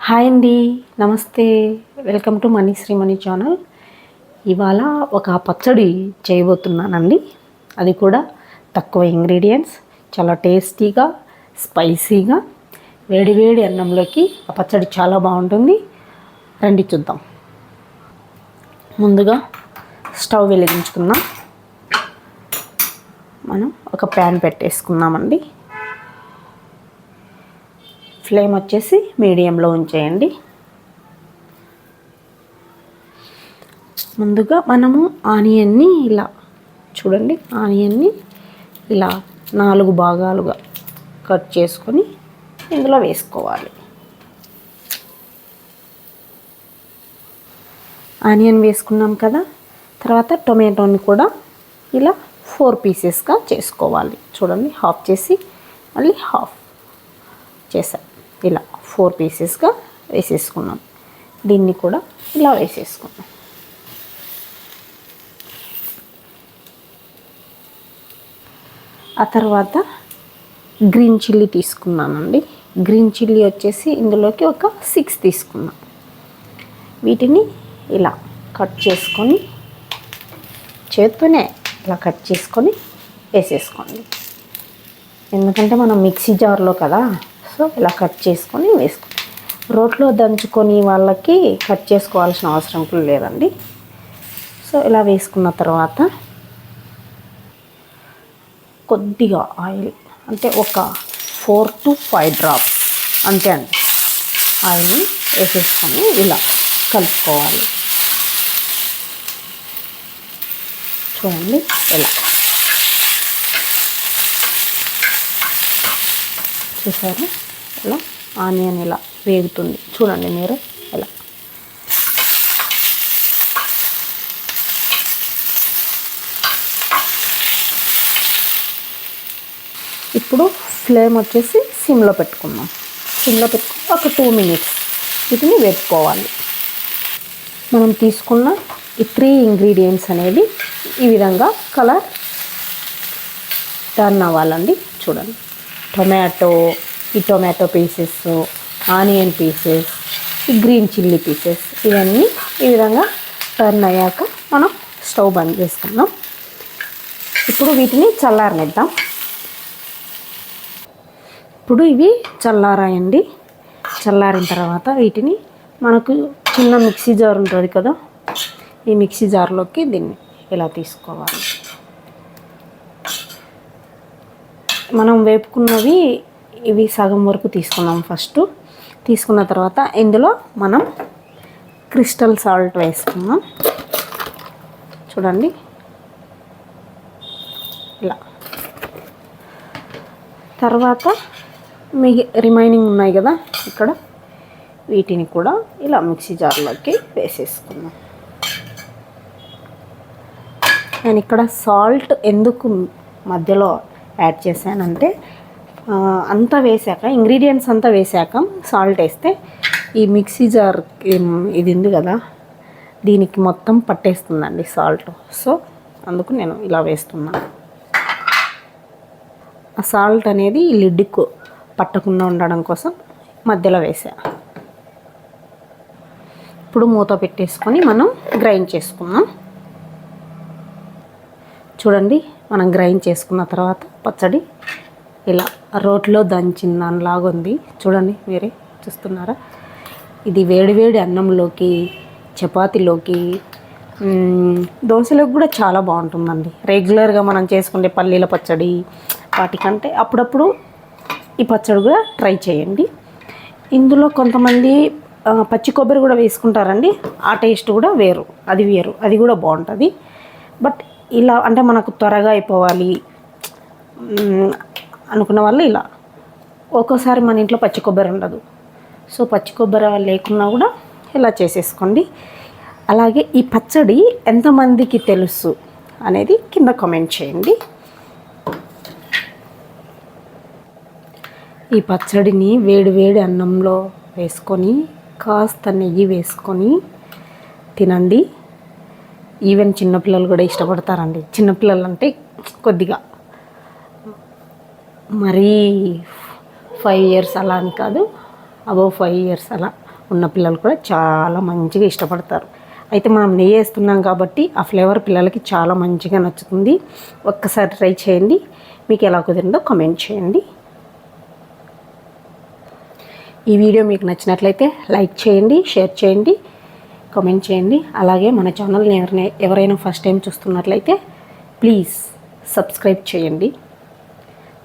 Hi అండి నమస్తే. Welcome to Mani Srimani channel. ఇవాళ ఒక పచ్చడి చేయబోతున్నానండి. అది కూడా తక్కువ ఇంగ్రీడియంట్స్ చాలా టేస్టీగా స్పైసీగా వేడివేడి అన్నంలోకి ఆ పచ్చడి చాలా బాగుంటుంది. రండి చూద్దాం. ముందుగా స్టవ్ వెలిగించుకుందాం. మనం ఒక ప్యాన్ పెట్టేసుకుందామండి. ఫ్లేమ్ వచ్చేసి మీడియంలో ఉంచేయండి. ముందుగా మనము ఆనియన్ని ఇలా చూడండి ఆనియన్ని ఇలా నాలుగు భాగాలుగా కట్ చేసుకొని ఇందులో వేసుకోవాలి. ఆనియన్ వేసుకున్నాం కదా తర్వాత టొమాటోని కూడా ఇలా ఫోర్ పీసెస్గా చేసుకోవాలి. చూడండి హాఫ్ చేసి మళ్ళీ హాఫ్ చేసా ఇలా ఫోర్ పీసెస్గా వేసేసుకున్నాం. దీన్ని కూడా ఇలా వేసేసుకున్నాం. ఆ తర్వాత గ్రీన్ చిల్లీ తీసుకున్నానండి. గ్రీన్ చిల్లీ వచ్చేసి ఇందులోకి ఒక సిక్స్ తీసుకున్నాం. వీటిని ఇలా కట్ చేసుకొని చేత్తోనే ఇలా కట్ చేసుకొని వేసేసుకోండి. ఎందుకంటే మనం మిక్సీ జార్లో కదా సో ఇలా కట్ చేసుకొని వేసుకోండి రోట్లో దంచుకొని వాళ్ళకి కట్ చేసుకోవాల్సిన అవసరం కూడా లేదండి. సో ఇలా వేసుకున్న తర్వాత కొద్దిగా ఆయిల్ అంటే ఒక ఫోర్ టు ఫైవ్ డ్రాప్స్ అంతే అండి. ఆయిల్ వేసేసుకొని ఇలా కలుపుకోవాలి. చూడండి ఇలా చూసారు? ఇలా ఆనియన్ ఇలా వేగుతుంది. చూడండి మీరు ఇలా ఇప్పుడు ఫ్లేమ్ వచ్చేసి సిమ్లో పెట్టుకుందాం. సిమ్లో పెట్టుకుని ఒక టూ మినిట్స్ వీటిని వేపుకోవాలి. మనం తీసుకున్న ఈ త్రీ ఇంగ్రీడియంట్స్ అనేది ఈ విధంగా కలర్ టర్న్ అవ్వాలండి. చూడండి. టొమాటో ఈ టొమాటో పీసెస్ ఆనియన్ పీసెస్ ఈ గ్రీన్ చిల్లీ పీసెస్ ఇవన్నీ ఈ విధంగా టర్న్ అయ్యాక మనం స్టవ్ బంద్ చేసుకుందాం. ఇప్పుడు వీటిని చల్లారనిద్దాం. ఇప్పుడు ఇవి చల్లారాయండి. చల్లారిన తర్వాత వీటిని మనకు చిన్న మిక్సీ జార్ ఉంటుంది కదా ఈ మిక్సీ జార్లోకి దీన్ని ఇలా తీసుకోవాలి. మనం వేపుకున్నవి ఇవి సగం వరకు తీసుకున్నాం ఫస్ట్. తీసుకున్న తర్వాత ఇందులో మనం క్రిస్టల్ సాల్ట్ వేసుకున్నాం చూడండి. ఇలా. తర్వాత మిగి రిమైనింగ్ ఉన్నాయి కదా ఇక్కడ. వీటిని కూడా ఇలా మిక్సీ జార్లోకి వేసేసుకున్నాం నేను ఇక్కడ సాల్ట్ ఎందుకు మధ్యలో యాడ్ చేశానంటే అంతా వేసాక ఇంగ్రీడియంట్స్ అంతా వేసాక సాల్ట్ వేస్తే ఈ మిక్సీ జార్ ఇది ఉంది కదా దీనికి మొత్తం పట్టేస్తుందండి సాల్ట్ సో అందుకు నేను ఇలా వేస్తున్నాను ఆ సాల్ట్ అనేది ఈ లిడ్కు పట్టకుండా ఉండడం కోసం మధ్యలో వేసా. ఇప్పుడు మూత పెట్టేసుకొని మనం గ్రైండ్ చేసుకుందాం. చూడండి మనం గ్రైండ్ చేసుకున్న తర్వాత పచ్చడి ఇలా రోట్లో దంచిన దానిలాగా ఉంది చూడండి మీరే చూస్తున్నారా? ఇది వేడివేడి అన్నంలోకి చపాతీలోకి మ్మ్, దోశలోకి కూడా చాలా బాగుంటుందండి. రెగ్యులర్గా మనం చేసుకునే పల్లీల పచ్చడి వాటికంటే అప్పుడప్పుడు ఈ పచ్చడి కూడా ట్రై చేయండి. ఇందులో కొంతమంది పచ్చి కొబ్బరి కూడా వేసుకుంటారండి. ఆ టేస్ట్ కూడా వేరు. అది వేరు. అది కూడా బాగుంటుంది. బట్ ఇలా అంటే మనకు త్వరగా అయిపోవాలి. అనుకున్న వాళ్ళు ఇలా. ఒక్కోసారి మన ఇంట్లో పచ్చి కొబ్బరి ఉండదు. సో పచ్చి కొబ్బరి లేకున్నా కూడా ఇలా చేసేసుకోండి. అలాగే ఈ పచ్చడి ఎంతమందికి తెలుసు అనేది కింద కామెంట్ చేయండి. ఈ పచ్చడిని వేడి వేడి అన్నంలో వేసుకొని కాస్త నెయ్యి వేసుకొని తినండి. ఈవెన్ చిన్నపిల్లలు కూడా ఇష్టపడతారండి. చిన్నపిల్లలు అంటే కొద్దిగా మరీ ఫైవ్ ఇయర్స్ అలా అని కాదు అబౌవ్ ఫైవ్ ఇయర్స్ అలా ఉన్న పిల్లలు కూడా చాలా మంచిగా ఇష్టపడతారు. అయితే మనం నెయ్యి వేస్తున్నాం కాబట్టి ఆ ఫ్లేవర్ పిల్లలకి చాలా మంచిగా నచ్చుతుంది. ఒక్కసారి ట్రై చేయండి. మీకు ఎలా కుదిరిందో కామెంట్ చేయండి. ఈ వీడియో మీకు నచ్చినట్లయితే లైక్ చేయండి షేర్ చేయండి కామెంట్ చేయండి. అలాగే మన ఛానల్ని ఎవరైనా ఎవరైనా ఫస్ట్ టైం చూస్తున్నట్లయితే ప్లీజ్ సబ్స్క్రైబ్ చేయండి.